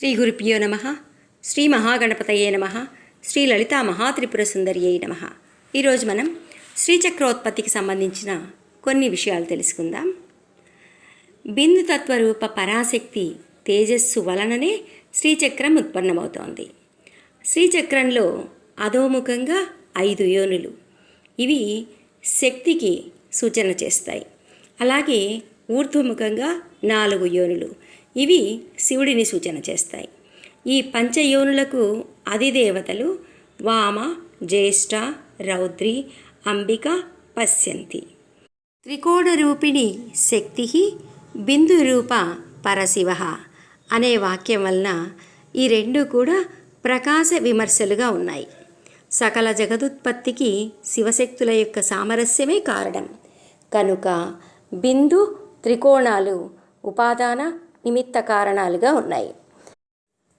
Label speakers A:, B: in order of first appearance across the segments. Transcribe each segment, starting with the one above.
A: శ్రీ గురుభ్యో నమ శ్రీ మహాగణపతయే నమ శ్రీ లలితా మహాత్రిపుర సుందరియై నమ. ఈరోజు మనం శ్రీచక్రోత్పత్తికి సంబంధించిన కొన్ని విషయాలు తెలుసుకుందాం. బిందు తత్వరూప పరాశక్తి తేజస్సు వలననే శ్రీచక్రం ఉత్పన్నమవుతోంది. శ్రీచక్రంలో అధోముఖంగా ఐదు యోనులు. ఇవి శక్తికి సూచన చేస్తాయి. అలాగే ఊర్ధ్వముఖంగా నాలుగు యోనులు. ఇవి శివుడిని సూచన చేస్తాయి. ఈ పంచయోనులకు అధిదేవతలు వామ జ్యేష్ఠ రౌద్రి అంబిక పశ్యంతి. త్రికోణరూపిణి శక్తి బిందురూప పరశివ అనే వాక్యం వలన ఈ రెండు కూడా ప్రకాశ విమర్శలుగా ఉన్నాయి. సకల జగదుత్పత్తికి శివశక్తుల యొక్క సామరస్యమే కారణం. కనుక బిందు త్రికోణాలు ఉపాదాన నిమిత్త కారణాలుగా ఉన్నాయి.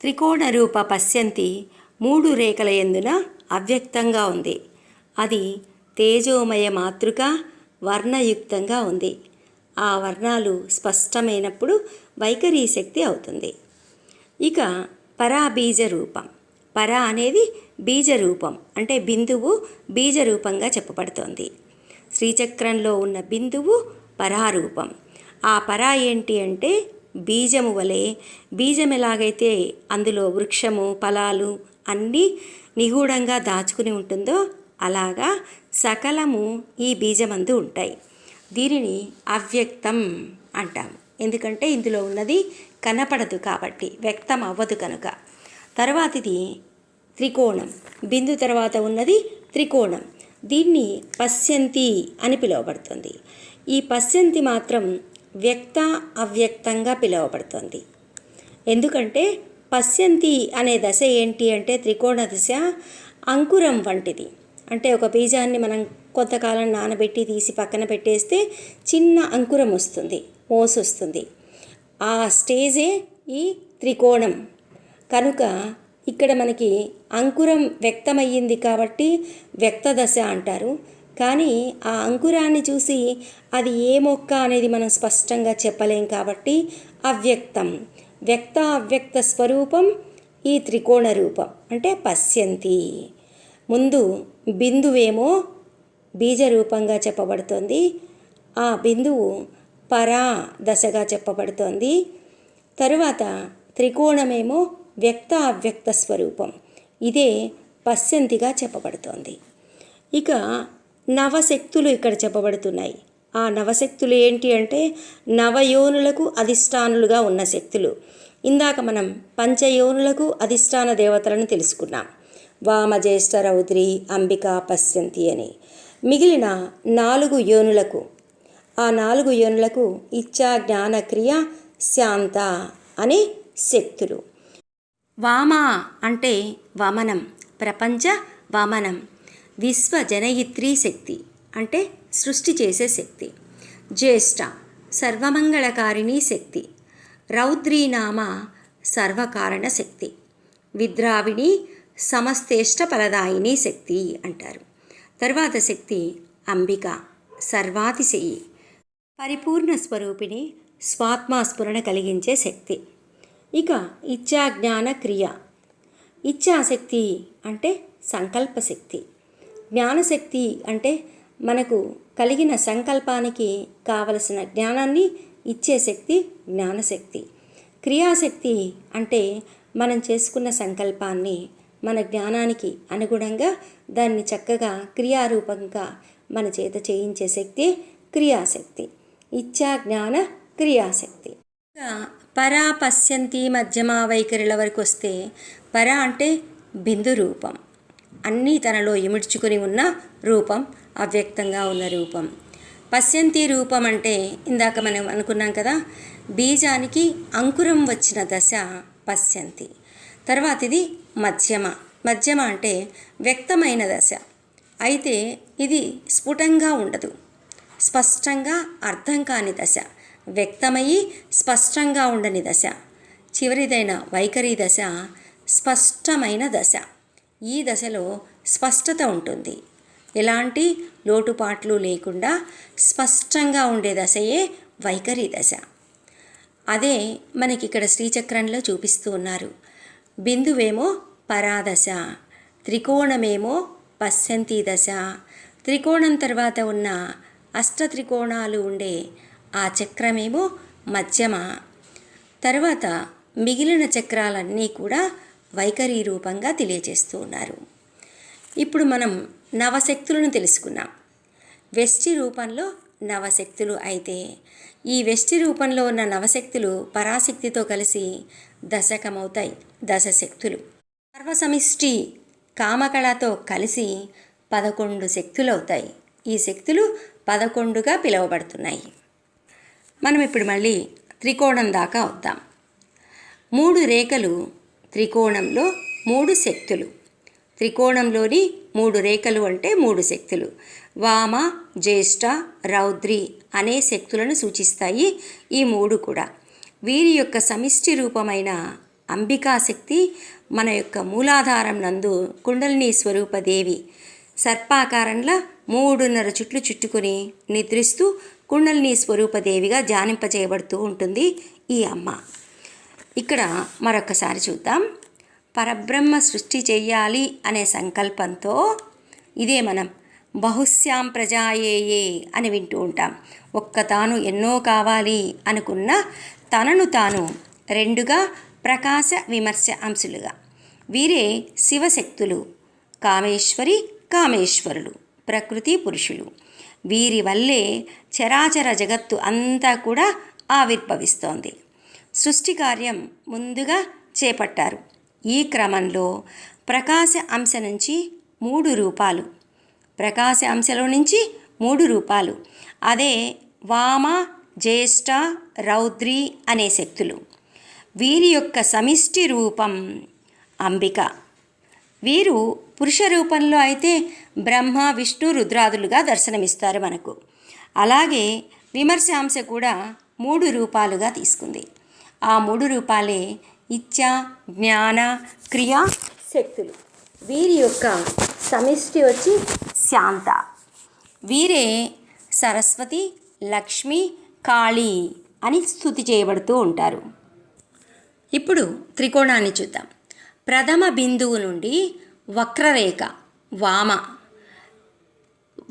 A: త్రికోణ రూప పశ్యంతి మూడు రేఖల ఎందున అవ్యక్తంగా ఉంది. అది తేజోమయ మాతృక వర్ణయుక్తంగా ఉంది. ఆ వర్ణాలు స్పష్టమైనప్పుడు వైఖరీ శక్తి అవుతుంది. ఇక పరాబీజ రూపం. పర అనేది బీజరూపం అంటే బిందువు బీజరూపంగా చెప్పబడుతోంది. శ్రీచక్రంలో ఉన్న బిందువు పరారూపం. ఆ పరా ఏంటి అంటే బీజము వలె బీజం ఎలాగైతే అందులో వృక్షము ఫలాలు అన్నీ నిగూఢంగా దాచుకుని ఉంటుందో అలాగా సకలము ఈ బీజమందు ఉంటాయి. దీనిని అవ్యక్తం అంటాం ఎందుకంటే ఇందులో ఉన్నది కనపడదు కాబట్టి వ్యక్తం అవ్వదు కనుక. తర్వాతిది త్రికోణం. బిందు తర్వాత ఉన్నది త్రికోణం. దీన్ని పశ్యంతి అని పిలువబడుతుంది. ఈ పశ్యంతి మాత్రం వ్యక్త అవ్యక్తంగా పిలువబడుతుంది. ఎందుకంటే పశ్యంతి అనే దశ ఏంటి అంటే త్రికోణ దశ అంకురం వంటిది. అంటే ఒక బీజాన్ని మనం కొంతకాలం నానబెట్టి తీసి పక్కన పెట్టేస్తే చిన్న అంకురం వస్తుంది మోసు వస్తుంది. ఆ స్టేజే ఈ త్రికోణం. కనుక ఇక్కడ మనకి అంకురం వ్యక్తమయ్యింది కాబట్టి వ్యక్త దశ అంటారు. కానీ ఆ అంకురాన్ని చూసి అది ఏ మొక్క అనేది మనం స్పష్టంగా చెప్పలేం కాబట్టి అవ్యక్తం. వ్యక్త అవ్యక్త స్వరూపం ఈ త్రికోణ రూపం. అంటే పశ్యంతి. ముందు బిందువేమో బీజరూపంగా చెప్పబడుతోంది. ఆ బిందువు పరా దశగా చెప్పబడుతోంది. తరువాత త్రికోణమేమో వ్యక్త అవ్యక్త స్వరూపం. ఇదే పశ్యంతిగా చెప్పబడుతోంది. ఇక నవశక్తులు ఇక్కడ చెప్పబడుతున్నాయి. ఆ నవశక్తులు ఏంటి అంటే నవయోనులకు అధిష్టానులుగా ఉన్న శక్తులు. ఇందాక మనం పంచయోనులకు అధిష్టాన దేవతలను తెలుసుకున్నాం. వామజ్యేష్ఠ రౌద్రి అంబిక పశ్యంతి అని. మిగిలిన నాలుగు యోనులకు ఆ నాలుగు యోనులకు ఇచ్చా జ్ఞానక్రియ శాంత అనే శక్తులు. వామ అంటే వమనం ప్రపంచ వమనం. విశ్వజనయిత్రీ శక్తి అంటే సృష్టి చేసే శక్తి. జ్యేష్ఠ సర్వమంగళకారిణి శక్తి. రౌద్రీనామ సర్వకారణ శక్తి. విద్రావిణి సమస్తేష్ట ఫలదాయిని శక్తి అంటారు. తర్వాత శక్తి అంబిక సర్వాతిశయి. పరిపూర్ణ స్వరూపిణి స్వాత్మస్ఫురణ కలిగించే శక్తి. ఇక ఇచ్ఛాజ్ఞాన క్రియ. ఇచ్ఛాశక్తి అంటే సంకల్ప శక్తి. జ్ఞానశక్తి అంటే మనకు కలిగిన సంకల్పానికి కావలసిన జ్ఞానాన్ని ఇచ్చే శక్తి జ్ఞానశక్తి. క్రియాశక్తి అంటే మనం చేసుకున్న సంకల్పాన్ని మన జ్ఞానానికి అనుగుణంగా దాన్ని చక్కగా క్రియారూపంగా మన చేత చేయించే శక్తి క్రియాశక్తి. ఇచ్చా జ్ఞాన క్రియాశక్తి. ఇంకా పరా పశ్యంతి మధ్యమ వైఖరిల వరకు వస్తే పర అంటే బిందు రూపం. అన్నీ తనలో ఇమిడ్చుకుని ఉన్న రూపం అవ్యక్తంగా ఉన్న రూపం. పశ్యంతి రూపం అంటే ఇందాక మనం అనుకున్నాం కదా బీజానికి అంకురం వచ్చిన దశ పశ్యంతి. తర్వాత ఇది మధ్యమ. మధ్యమ అంటే వ్యక్తమైన దశ. అయితే ఇది స్ఫుటంగా ఉండదు. స్పష్టంగా అర్థం కాని దశ. వ్యక్తమయ్యి స్పష్టంగా ఉండని దశ. చివరిదైన వైఖరి దశ స్పష్టమైన దశ. ఈ దశలో స్పష్టత ఉంటుంది. ఎలాంటి లోటుపాట్లు లేకుండా స్పష్టంగా ఉండే దశయే వైఖరి దశ. అదే మనకి ఇక్కడ శ్రీచక్రంలో చూపిస్తూ ఉన్నారు. బిందువేమో పరాదశ త్రికోణమేమో పశ్చంతి దశ. త్రికోణం తర్వాత ఉన్న అష్ట త్రికోణాలు ఉండే ఆ చక్రమేమో మధ్యమ. తర్వాత మిగిలిన చక్రాలన్నీ కూడా వైఖరి రూపంగా తెలియజేస్తూ ఉన్నారు. ఇప్పుడు మనం నవశక్తులను తెలుసుకున్నాం వెష్టి రూపంలో నవశక్తులు అయితే ఈ వెష్టి రూపంలో ఉన్న నవశక్తులు పరాశక్తితో కలిసి దశకమవుతాయి. దశశక్తులు. సర్వసమిష్టి కామకళతో కలిసి పదకొండు శక్తులు అవుతాయి ఈ శక్తులు పదకొండుగా పిలువబడుతున్నాయి. మనం ఇప్పుడు మళ్ళీ త్రికోణం దాకా వద్దాం. మూడు రేఖలు త్రికోణంలో మూడు శక్తులు. త్రికోణంలోని మూడు రేఖలు అంటే మూడు శక్తులు. వామ జ్యేష్ఠ రౌద్రి అనే శక్తులను సూచిస్తాయి ఈ మూడు కూడా. వీరి యొక్క సమిష్టి రూపమైన అంబికా శక్తి మన యొక్క మూలాధారం నందు కుండలిని స్వరూపదేవి సర్పాకారంలో మూడున్నర చుట్లు చుట్టుకుని నిద్రిస్తూ కుండలిని స్వరూప దేవిగా ధ్యానింపజేయబడుతూ ఉంటుంది ఈ అమ్మ. ఇక్కడ మరొకసారి చూద్దాం. పరబ్రహ్మ సృష్టి చెయ్యాలి అనే సంకల్పంతో ఇదే మనం బహుశ్యాం ప్రజాయేయే అని వింటూ ఉంటాం. ఒక్క తాను ఎన్నో కావాలి అనుకున్న తనను తాను రెండుగా ప్రకాశ విమర్శ అంశులుగా. వీరే శివశక్తులు కామేశ్వరి కామేశ్వరులు ప్రకృతి పురుషులు. వీరి వల్లే చరాచర జగత్తు అంతా కూడా ఆవిర్భవిస్తోంది. సృష్టి కార్యం ముందుగా చేపట్టారు. ఈ క్రమంలో ప్రకాశ అంశ నుంచి మూడు రూపాలు ప్రకాశ అంశలో నుంచి మూడు రూపాలు అదే వామ జ్యేష్ఠ రౌద్రి అనే శక్తులు. వీరి యొక్క సమిష్టి రూపం అంబిక. వీరు పురుష రూపంలో అయితే బ్రహ్మ విష్ణు రుద్రాదులుగా దర్శనమిస్తారు మనకు. అలాగే విమర్శాంశ కూడా మూడు రూపాలుగా తీసుకుంది. ఆ మూడు రూపాలే ఇచ్చ జ్ఞాన క్రియ శక్తులు. వీరి యొక్క సమిష్టి వచ్చి శాంత. వీరే సరస్వతి లక్ష్మి కాళీ అని స్థుతి చేయబడుతూ ఉంటారు. ఇప్పుడు త్రికోణాన్ని చూద్దాం. ప్రథమ బిందువు నుండి వక్రరేఖ వామ.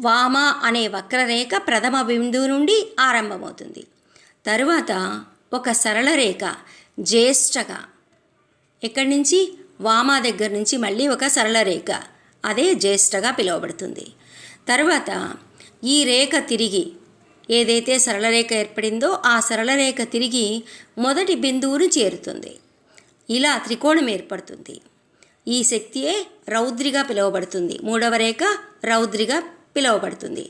A: వామ అనే వక్రరేఖ ప్రథమ బిందువు నుండి ఆరంభమవుతుంది. తరువాత ఒక సరళ రేఖ జ్యేష్ఠగా. ఎక్కడి నుంచి? వామ దగ్గర నుంచి మళ్ళీ ఒక సరళ రేఖ అదే జ్యేష్ఠగా పిలువబడుతుంది. తర్వాత ఈ రేఖ తిరిగి ఏదైతే సరళ రేఖ ఏర్పడిందో ఆ సరళ రేఖ తిరిగి మొదటి బిందువును చేరుతుంది. ఇలా త్రికోణం ఏర్పడుతుంది. ఈ శక్తియే రౌద్రిగా పిలువబడుతుంది. మూడవ రేఖ రౌద్రిగా పిలువబడుతుంది.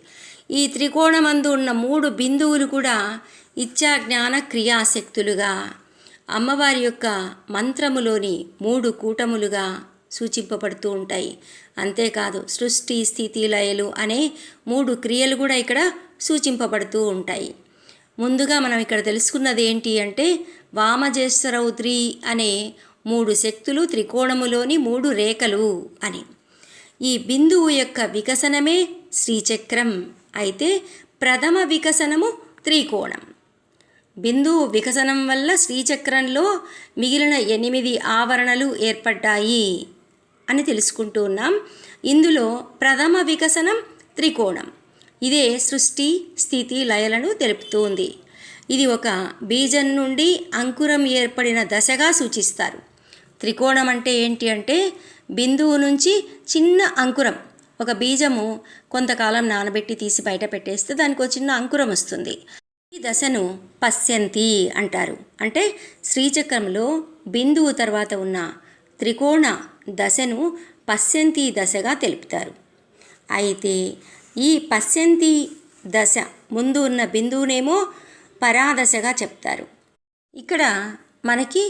A: ఈ త్రికోణమందు ఉన్న మూడు బిందువులు కూడా ఇచ్చా జ్ఞాన క్రియాశక్తులుగా అమ్మవారి యొక్క మంత్రములోని మూడు కూటములుగా సూచింపబడుతూ ఉంటాయి. అంతేకాదు సృష్టి స్థితి లయలు అనే మూడు క్రియలు కూడా ఇక్కడ సూచింపబడుతూ ఉంటాయి. ముందుగా మనం ఇక్కడ తెలుసుకున్నది ఏంటి అంటే వామజేశ్వరౌద్రి అనే మూడు శక్తులు త్రికోణములోని మూడు రేఖలు అని. ఈ బిందువు యొక్క వికసనమే శ్రీచక్రం. అయితే ప్రథమ వికసనము త్రికోణం. బిందువు వికసనం వల్ల శ్రీచక్రంలో మిగిలిన ఎనిమిది ఆవరణలు ఏర్పడ్డాయి అని తెలుసుకుంటూ ఉన్నాం. ఇందులో ప్రథమ వికసనం త్రికోణం. ఇదే సృష్టి స్థితి లయలను తెలుపుతుంది. ఇది ఒక బీజం నుండి అంకురం ఏర్పడిన దశగా సూచిస్తారు. త్రికోణం అంటే ఏంటి అంటే బిందువు నుంచి చిన్న అంకురం ఒక బీజము కొంతకాలం నానబెట్టి తీసి బయట పెట్టేస్తే దానికి ఒక చిన్న అంకురం వస్తుంది. ఈ దశను పశ్యంతి అంటారు. అంటే శ్రీచక్రంలో బిందువు తర్వాత ఉన్న త్రికోణ దశను పశ్యంతి దశగా తెలుపుతారు. అయితే ఈ పశ్యంతి దశ ముందు ఉన్న బిందువునేమో పరాదశగా చెప్తారు. ఇక్కడ మనకి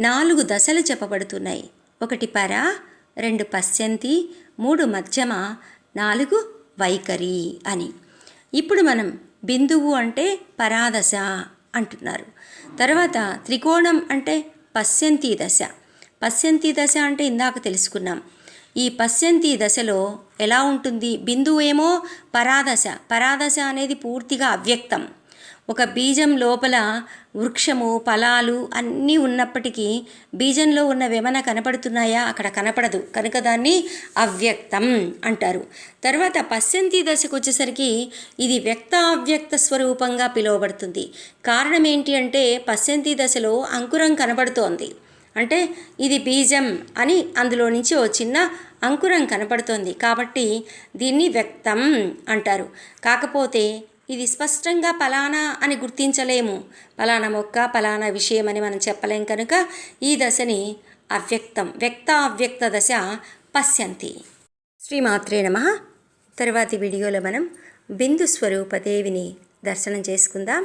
A: నాలుగు దశలు చెప్పబడుతున్నాయి. ఒకటి పర రెండు పశ్యంతి మూడు మధ్యమ నాలుగు వైఖరి అని. ఇప్పుడు మనం బిందువు అంటే పరాదశ అంటున్నారు. తర్వాత త్రికోణం అంటే పశ్యంతి దశ. పశ్యంతి దశ అంటే ఇందాక తెలుసుకున్నాం. ఈ పశ్యంతి దశలో ఎలా ఉంటుంది? బిందువు ఏమో పరాదశ. పరాదశ అనేది పూర్తిగా అవ్యక్తం. ఒక బీజం లోపల వృక్షము ఫలాలు అన్నీ ఉన్నప్పటికీ బీజంలో ఉన్న కనపడుతున్నాయా? అక్కడ కనపడదు. కనుక దాన్ని అవ్యక్తం అంటారు. తర్వాత పశ్యంతి దశకు వచ్చేసరికి ఇది వ్యక్త అవ్యక్త స్వరూపంగా పిలువబడుతుంది. కారణం ఏంటి అంటే పశ్చంతి దశలో అంకురం కనబడుతోంది అంటే ఇది బీజం అని అందులో నుంచి ఓ చిన్న అంకురం కనపడుతోంది. కాబట్టి దీన్ని వ్యక్తం అంటారు. కాకపోతే ఇది స్పష్టంగా పలానా అని గుర్తించలేము. పలానా మొక్క పలానా విషయం అని మనం చెప్పలేం కనుక ఈ దశని అవ్యక్తం వ్యక్త అవ్యక్త దశ పశ్యంతి. శ్రీమాత్రే నమ. తర్వాతి వీడియోలో మనం బిందు స్వరూపదేవిని దర్శనం చేసుకుందాం.